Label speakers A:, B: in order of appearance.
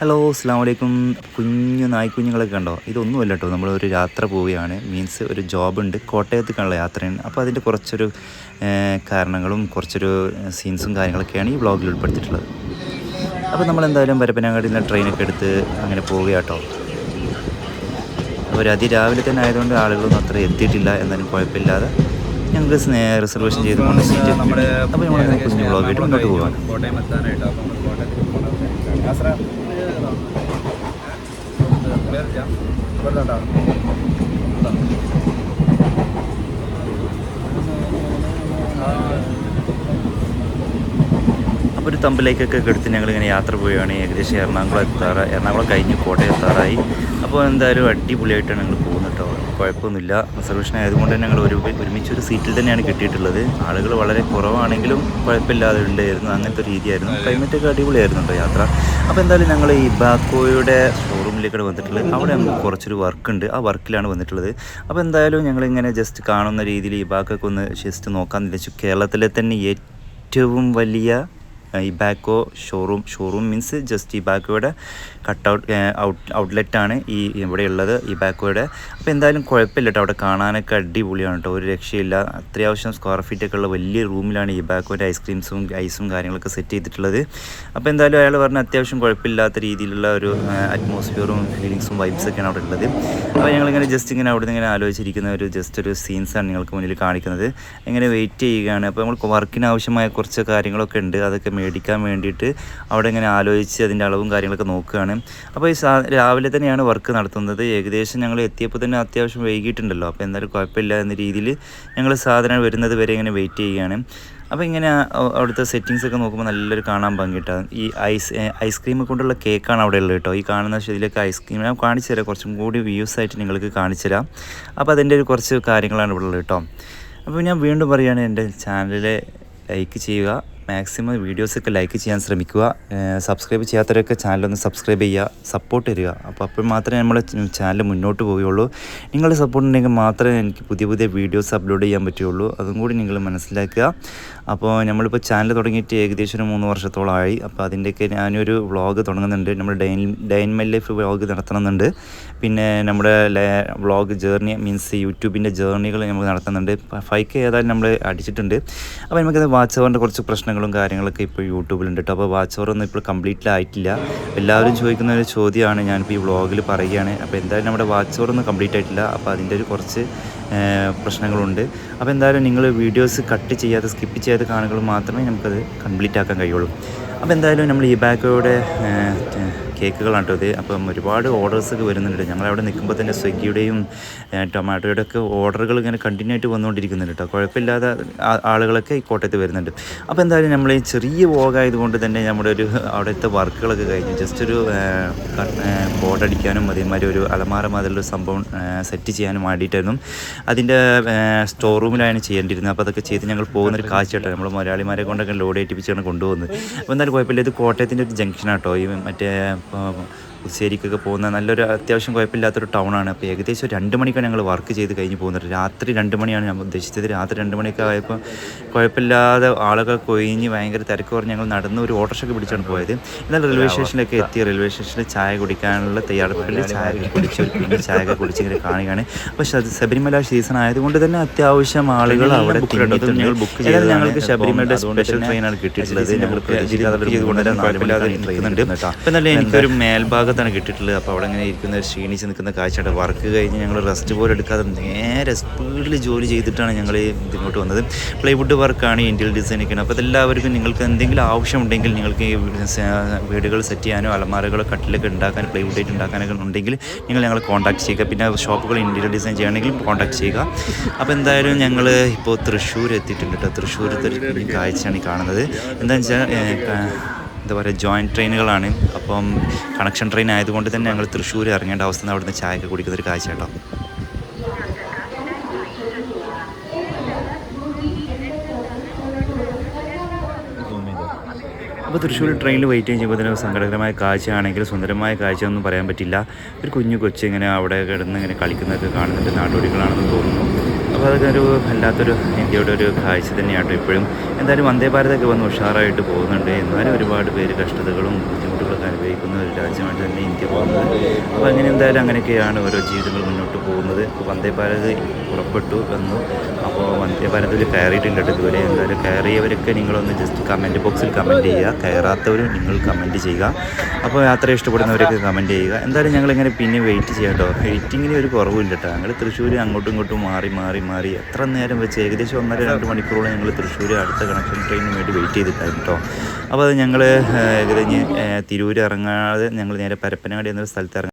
A: Hello അസ്സാം വലൈക്കും കുഞ്ഞു നായ്ക്കുഞ്ഞുങ്ങളൊക്കെ ഉണ്ടോ ഇതൊന്നുമല്ല കേട്ടോ നമ്മളൊരു യാത്ര പോവുകയാണ്. മീൻസ് ഒരു ജോബ് ഉണ്ട്. കോട്ടയത്തേക്കുള്ള യാത്രയാണ് അപ്പോൾ അതിന്റെ കുറച്ചൊരു കാരണങ്ങളും കുറച്ചൊരു സീൻസും കാര്യങ്ങളൊക്കെയാണ് ഈ വ്ളോഗിൽ ഉൾപ്പെടുത്തിയിട്ടുള്ളത്. അപ്പോൾ നമ്മൾ എന്തായാലും പരപ്പനങ്ങാടിയിൽ നിന്ന് ട്രെയിനൊക്കെ എടുത്ത് അങ്ങനെ പോവുകയാട്ടോ അപ്പോൾ ഒരു അതിരാവിലെ തന്നെ ആയതുകൊണ്ട് ആളുകളൊന്നും അത്ര എത്തിയിട്ടില്ല. എന്നാലും കുഴപ്പമില്ലാതെ ഞങ്ങൾക്ക് റിസർവേഷൻ ചെയ്തുകൊണ്ട് സീറ്റ് അപ്പോൾ നമ്മൾ കുഞ്ഞു വ്ളോഗായിട്ട് മുന്നോട്ട് പോകാം
B: കോട്ടയം എത്താനായിട്ട്?
A: അപ്പോൾ ഒരു തമ്പിലേക്കൊക്കെ എടുത്ത് ഞങ്ങളിങ്ങനെ യാത്ര പോവുകയാണ്. ഏകദേശം എറണാകുളം എത്താറ എറണാകുളം കഴിഞ്ഞ് കോട്ടയം എത്താറായി അപ്പോൾ എന്തായാലും അടിപൊളിയായിട്ടാണ് ഞങ്ങൾ കുഴപ്പമൊന്നുമില്ല. റിസർവേഷൻ ആയതുകൊണ്ട് തന്നെ ഞങ്ങൾ ഒരു ഒരുമിച്ച് ഒരു സീറ്റിൽ തന്നെയാണ് കിട്ടിയിട്ടുള്ളത്. ആളുകൾ വളരെ കുറവാണെങ്കിലും കുഴപ്പമില്ലാതെ ഉണ്ടായിരുന്നു. അങ്ങനത്തെ ഒരു രീതിയായിരുന്നു. ക്ലൈമറ്റൊക്കെ അടിപൊളിയായിരുന്നു കേട്ടോ യാത്ര. അപ്പോൾ എന്തായാലും ഞങ്ങൾ ഈ ബാക്കോയുടെ ഷോറൂമിലേക്കാണ് വന്നിട്ടുള്ളത്. അവിടെ നമുക്ക് കുറച്ചൊരു വർക്ക് ഉണ്ട് ആ വർക്കിലാണ് വന്നിട്ടുള്ളത്. അപ്പോൾ എന്തായാലും ഞങ്ങളിങ്ങനെ ജസ്റ്റ് കാണുന്ന രീതിയിൽ ഈ ബാക്കൊക്കെ ഒന്ന് ജസ്റ്റ് നോക്കാമെന്ന് വിചാരിച്ചു. കേരളത്തിലെ തന്നെ ഏറ്റവും വലിയ ഈ ബാക്കോ ഷോറൂം ഷോറൂം മീൻസ് ജസ്റ്റ് ഈ ബാക്കോയുടെ കട്ട് ഔട്ട് ഔട്ട് ഔട്ട്ലെറ്റാണ് ഈ ഇവിടെ ഉള്ളത് ബാക്കോയുടെ. അപ്പോൾ എന്തായാലും കുഴപ്പമില്ല കേട്ടോ. അവിടെ കാണാനൊക്കെ അടിപൊളിയാണ് കേട്ടോ. ഒരു രക്ഷയില്ല. അത്യാവശ്യം സ്ക്വയർ ഫീറ്റ് ഒക്കെ ഉള്ള വലിയ റൂമിലാണ് ഈ ബാക്കോയുടെ ഐസ്ക്രീംസും ഐസും കാര്യങ്ങളൊക്കെ സെറ്റ് ചെയ്തിട്ടുള്ളത്. അപ്പോൾ എന്തായാലും അയാൾ പറഞ്ഞ അത്യാവശ്യം കുഴപ്പമില്ലാത്ത രീതിയിലുള്ള ഒരു അറ്റ്മോസ്ഫിയറും ഫീലിങ്സും വൈബ്സൊക്കെയാണ് അവിടെ ഉള്ളത്. അപ്പോൾ ഞങ്ങളിങ്ങനെ ജസ്റ്റ് ഇങ്ങനെ അവിടെ നിന്ന് ഇങ്ങനെ ആലോചിച്ചിരിക്കുന്ന ഒരു ജസ്റ്റ് ഒരു സീൻസാണ് നിങ്ങൾക്ക് മുന്നിൽ കാണിക്കുന്നത്. ഇങ്ങനെ വെയിറ്റ് ചെയ്യുകയാണ്. അപ്പോൾ നമ്മൾ വർക്കിന് ആവശ്യമായ കുറച്ച് കാര്യങ്ങളൊക്കെ ഉണ്ട്. അതൊക്കെ മേടിക്കാൻ വേണ്ടിയിട്ട് അവിടെ ഇങ്ങനെ ആലോചിച്ച് അതിന്റെ അളവും കാര്യങ്ങളൊക്കെ നോക്കുകയാണ്. അപ്പോൾ ഈ രാവിലെ തന്നെയാണ് വർക്ക് നടത്തുന്നത്. ഏകദേശം ഞങ്ങൾ എത്തിയപ്പോൾ തന്നെ അത്യാവശ്യം വൈകിട്ടുണ്ടല്ലോ അപ്പോൾ എന്തായാലും കുഴപ്പമില്ല എന്ന രീതിയിൽ ഞങ്ങൾ സാധനം വരുന്നത് വരെ ഇങ്ങനെ വെയിറ്റ് ചെയ്യുകയാണ്. അപ്പോൾ ഇങ്ങനെ അവിടുത്തെ സെറ്റിങ്സ് ഒക്കെ നോക്കുമ്പോൾ നല്ലൊരു കാണാൻ ഭംഗിട്ടാണ് ഈ ഐസ് ഐസ്ക്രീം കൊണ്ടുള്ള കേക്കാണ് അവിടെ ഉള്ളത് കേട്ടോ. ഈ കാണുന്ന ഇതിലൊക്കെ ഐസ്ക്രീം ഞാൻ കാണിച്ചു തരാം. കുറച്ചും കൂടി വ്യൂസ് ആയിട്ട് നിങ്ങൾക്ക് കാണിച്ചു തരാം. അപ്പോൾ അതിന്റെ ഒരു കുറച്ച് കാര്യങ്ങളാണ് ഇവിടെ ഉള്ളത് കേട്ടോ. അപ്പോൾ ഞാൻ വീണ്ടും പറയുകയാണ് എന്റെ ചാനലിലെ ലൈക്ക് ചെയ്യുക. മാക്സിമം വീഡിയോസൊക്കെ ലൈക്ക് ചെയ്യാൻ ശ്രമിക്കുക. സബ്സ്ക്രൈബ് ചെയ്യാത്തവരൊക്കെ ചാനലൊന്ന് സബ്സ്ക്രൈബ് ചെയ്യുക സപ്പോർട്ട് തരിക. അപ്പോൾ അപ്പോൾ മാത്രമേ നമ്മുടെ ചാനൽ മുന്നോട്ട് പോവുകയുള്ളൂ. നിങ്ങളുടെ സപ്പോർട്ട് ഉണ്ടെങ്കിൽ മാത്രമേ എനിക്ക് പുതിയ പുതിയ വീഡിയോസ് അപ്ലോഡ് ചെയ്യാൻ പറ്റുകയുള്ളൂ. അതും കൂടി നിങ്ങൾ മനസ്സിലാക്കുക. അപ്പോൾ നമ്മളിപ്പോൾ ചാനൽ തുടങ്ങിയിട്ട് ഏകദേശം ഒരു മൂന്ന് വർഷത്തോളമായി. അപ്പോൾ അതിന്റെയൊക്കെ ഞാനൊരു വ്ളോഗ് തുടങ്ങുന്നുണ്ട്. നമ്മൾ dine dine my life vlog നടത്തണമെന്നുണ്ട്. പിന്നെ നമ്മുടെ വ്ളോഗ് ജേർണി മീൻസ് യൂട്യൂബിന്റെ ജേർണികൾ നമ്മൾ നടത്തുന്നുണ്ട്. ഫൈക്ക് ഏതായാലും നമ്മൾ അടിച്ചിട്ടുണ്ട്. അപ്പോൾ നമുക്കത് വാച്ച് അവറിന്റെ കുറച്ച് പ്രശ്നങ്ങളും കാര്യങ്ങളൊക്കെ ഇപ്പോൾ യൂട്യൂബിലുണ്ട് കേട്ടോ. അപ്പോൾ വാച്ച് ഓവറൊന്നും ഇപ്പോൾ കംപ്ലീറ്റ്ലി ആയിട്ടില്ല എല്ലാവരും ചോദിക്കുന്ന ഒരു ചോദ്യമാണ് ഞാനിപ്പോൾ ഈ വ്ളോഗിൽ പറയുകയാണ്. അപ്പോൾ എന്തായാലും നമ്മുടെ വാച്ച് ഓവറൊന്നും കംപ്ലീറ്റ് ആയിട്ടില്ല അപ്പോൾ അതിന്റെ ഒരു കുറച്ച് പ്രശ്നങ്ങളുണ്ട്. അപ്പോൾ എന്തായാലും നിങ്ങൾ വീഡിയോസ് കട്ട് ചെയ്യാതെ സ്കിപ്പ് ചെയ്യാതെ കാണുകൾ മാത്രമേ നമുക്കത് കംപ്ലീറ്റ് ആക്കാൻ കഴിയുള്ളൂ. അപ്പോൾ എന്തായാലും നമ്മൾ ഈ ബാക്കോയുടെ കേക്കുകളാണ് കേട്ടോ ഇത്. അപ്പം ഒരുപാട് ഓർഡേഴ്സൊക്കെ വരുന്നുണ്ട്. ഞങ്ങളവിടെ നിൽക്കുമ്പോൾ തന്നെ സ്വിഗ്ഗിയുടെയും ടൊമാറ്റോയുടെ ഒക്കെ ഓർഡറുകൾ ഇങ്ങനെ കണ്ടിന്യൂ ആയിട്ട് വന്നുകൊണ്ടിരിക്കുന്നുണ്ട് കേട്ടോ. കുഴപ്പമില്ലാതെ ആളുകളൊക്കെ ഈ കോട്ടയത്ത് വരുന്നുണ്ട്. അപ്പോൾ എന്തായാലും നമ്മൾ ഈ ചെറിയ വോഗായതുകൊണ്ട് തന്നെ നമ്മുടെ ഒരു അവിടുത്തെ വർക്കുകളൊക്കെ കഴിഞ്ഞു. ജസ്റ്റ് ഒരു ബോർഡ് അടിക്കാനും അതേമാതിരി ഒരു അലമാര മാതിരിയുള്ള സംഭവം സെറ്റ് ചെയ്യാനും വേണ്ടിയിട്ടായിരുന്നു. അതിന്റെ സ്റ്റോർ റൂമിലാണ് ചെയ്യേണ്ടിയിരുന്നത്. അപ്പോൾ അതൊക്കെ ചെയ്ത് ഞങ്ങൾ പോകുന്നൊരു കാഴ്ചയാട്ടോ നമ്മൾ മലയാളിമാരെ കൊണ്ടൊക്കെ ലോഡ് ഏറ്റിപ്പിച്ചാണ് കൊണ്ടുപോകുന്നത്. അപ്പോൾ എന്തായാലും കുഴപ്പമില്ല. ഇത് കോട്ടയത്തിന്റെ ഒരു ജംഗ്ഷനാട്ടോ ഈ മറ്റേ പുതുശ്ശേരിക്കൊക്കെ പോകുന്ന നല്ലൊരു അത്യാവശ്യം കുഴപ്പമില്ലാത്തൊരു ടൗണാണ്. അപ്പോൾ ഏകദേശം രണ്ട് മണിക്കാണ് ഞങ്ങൾ വർക്ക് ചെയ്ത് കഴിഞ്ഞ് പോകുന്നത്. രാത്രി രണ്ട് മണിയാണ് ഞാൻ ഉദ്ദേശിച്ചത്. രാത്രി രണ്ട് മണിയൊക്കെ ആയപ്പോൾ കുഴപ്പമില്ലാതെ ആളുകൾ കൊഴിഞ്ഞ് ഭയങ്കര തിരക്ക് പറഞ്ഞ് ഞങ്ങൾ നടന്ന് ഒരു ഓട്ടോഷൊക്കെ പിടിച്ചാണ് പോയത്. എന്നാൽ റെയിൽവേ സ്റ്റേഷനിലൊക്കെ എത്തി റെയിൽവേ സ്റ്റേഷനിൽ ചായ കുടിക്കാനുള്ള തയ്യാറെടുപ്പിൽ ചായ കുടിച്ച് പിന്നെ ചായ ഒക്കെ കുടിച്ച് ഇങ്ങനെ കാണുകയാണ്. അപ്പോൾ അത് ശബരിമല സീസൺ ആയതുകൊണ്ട് തന്നെ അത്യാവശ്യം ആളുകൾ അവിടെ ഞങ്ങൾ ബുക്ക് ചെയ്ത് ഞങ്ങൾക്ക് ശബരിമലയുടെ സ്പെഷ്യൽ ട്രെയിനാണ് കിട്ടിയിട്ടുള്ളത്. ഞങ്ങൾ കുഴപ്പമില്ലാതെ നിൽക്കുന്നുണ്ട്. അപ്പം നല്ല എനിക്കൊരു മേൽഭാഗത്താണ് കിട്ടിയിട്ടുള്ളത്. അപ്പോൾ അവിടെ ഇങ്ങനെ ഇരിക്കുന്ന ക്ഷീണിച്ച് നിൽക്കുന്ന കാഴ്ചയുടെ വർക്ക് കഴിഞ്ഞ് ഞങ്ങൾ റെസ്റ്റ് പോലും എടുക്കാതെ നേരെ സ്പീഡിൽ ജോലി ചെയ്തിട്ടാണ് ഞങ്ങൾ ഇതിങ്ങോട്ട് വന്നത്. പ്ലൈവുഡ് വർക്കാണ് ഇന്ത്യയിൽ ഡിസൈൻ ഒക്കെയാണ് അപ്പോൾ അതെല്ലാവർക്കും നിങ്ങൾക്ക് എന്തെങ്കിലും ആവശ്യമുണ്ടെങ്കിൽ നിങ്ങൾക്ക് ഈ വീടുകൾ സെറ്റ് ചെയ്യാനോ അലമാരകളോ കട്ടിലൊക്കെ ഉണ്ടാക്കാൻ പ്ലൈവുഡ് ആയിട്ട് ഉണ്ടാക്കാനൊക്കെ ഉണ്ടെങ്കിൽ നിങ്ങൾ ഞങ്ങളെ കോൺടാക്ട് ചെയ്യുക. പിന്നെ ഷോപ്പുകൾ ഇന്ത്യയിൽ ഡിസൈൻ ചെയ്യുകയാണെങ്കിൽ കോൺടാക്ട് ചെയ്യുക. അപ്പോൾ എന്തായാലും ഞങ്ങൾ ഇപ്പോൾ തൃശ്ശൂർ എത്തിയിട്ടുണ്ട് കേട്ടോ. തൃശ്ശൂർ ഒരു കാഴ്ചയാണ് കാണുന്നത്. എന്താണെന്ന് വെച്ചാൽ എന്താ പറയുക ജോയിന്റ് ട്രെയിനുകളാണ് അപ്പം കണക്ഷൻ ട്രെയിൻ ആയതുകൊണ്ട് തന്നെ ഞങ്ങൾ തൃശ്ശൂർ ഇറങ്ങേണ്ട അവസ്ഥ അവിടുന്ന് ചായയൊക്കെ കുടിക്കുന്ന ഒരു കാഴ്ച കേട്ടോ അപ്പോൾ തൃശ്ശൂർ ട്രെയിനിൽ വെയിറ്റ് ചെയ്യുമ്പോൾ തന്നെ സങ്കടകരമായ കാഴ്ചയാണെങ്കിൽ സുന്ദരമായ കാഴ്ച ഒന്നും പറയാൻ പറ്റില്ല. ഒരു കുഞ്ഞു കൊച്ചു ഇങ്ങനെ അവിടെ കിടന്ന് ഇങ്ങനെ കളിക്കുന്നതൊക്കെ കാണുന്നുണ്ട്. നാടോടികളാണെന്ന് തോന്നുന്നു. അപ്പോൾ അതൊക്കെ ഒരു വല്ലാത്തൊരു ഇന്ത്യയുടെ ഒരു കാഴ്ച തന്നെയാണ് ഇപ്പോഴും. എന്തായാലും വന്ദേ ഭാരതൊക്കെ വന്ന് ഉഷാറായിട്ട് പോകുന്നുണ്ട്. എന്നാലും ഒരുപാട് പേര് കഷ്ടതകളും ബുദ്ധിമുട്ടുകളൊക്കെ അനുഭവിക്കുന്ന ഒരു രാജ്യമായിട്ട് തന്നെ ഇന്ത്യ പോകുന്നത്. അപ്പോൾ അങ്ങനെ എന്തായാലും അങ്ങനെയൊക്കെയാണ് ഓരോ ജീവിതങ്ങൾ മുന്നോട്ട് പോകുന്നത്. വന്ദേ ഭാരത് പുറപ്പെട്ടു വന്നു. അപ്പോൾ വണ്ടി കയറിയിട്ടില്ല കേട്ടോ ഇതുവരെ. എന്തായാലും കയറിയവരൊക്കെ നിങ്ങളൊന്ന് ജസ്റ്റ് കമന്റ് ബോക്സിൽ കമന്റ് ചെയ്യുക. കയറാത്തവരും നിങ്ങൾ കമന്റ് ചെയ്യുക. അപ്പോൾ യാത്ര ഇഷ്ടപ്പെടുന്നവരൊക്കെ കമന്റ് ചെയ്യുക. എന്തായാലും ഞങ്ങളിങ്ങനെ പിന്നെ വെയിറ്റ് ചെയ്യാം കേട്ടോ. വെയിറ്റിങ്ങിന് ഒരു കുറവില്ല കേട്ടോ. ഞങ്ങൾ തൃശ്ശൂർ അങ്ങോട്ടും ഇങ്ങോട്ടും മാറി മാറി മാറി. എത്ര നേരം വെച്ച് ഏകദേശം ഒന്നര രണ്ട് മണിക്കൂറോളം ഞങ്ങൾ തൃശ്ശൂർ അടുത്ത കണക്ഷൻ ട്രെയിനിന് വേണ്ടി വെയിറ്റ് ചെയ്തിട്ടായിരുന്നു കേട്ടോ. അപ്പോൾ അത് ഞങ്ങൾ ഏകദേശം തിരൂർ ഇറങ്ങാതെ ഞങ്ങൾ നേരെ പരപ്പനങ്ങാടി എന്നൊരു സ്ഥലത്ത് ഇറങ്ങി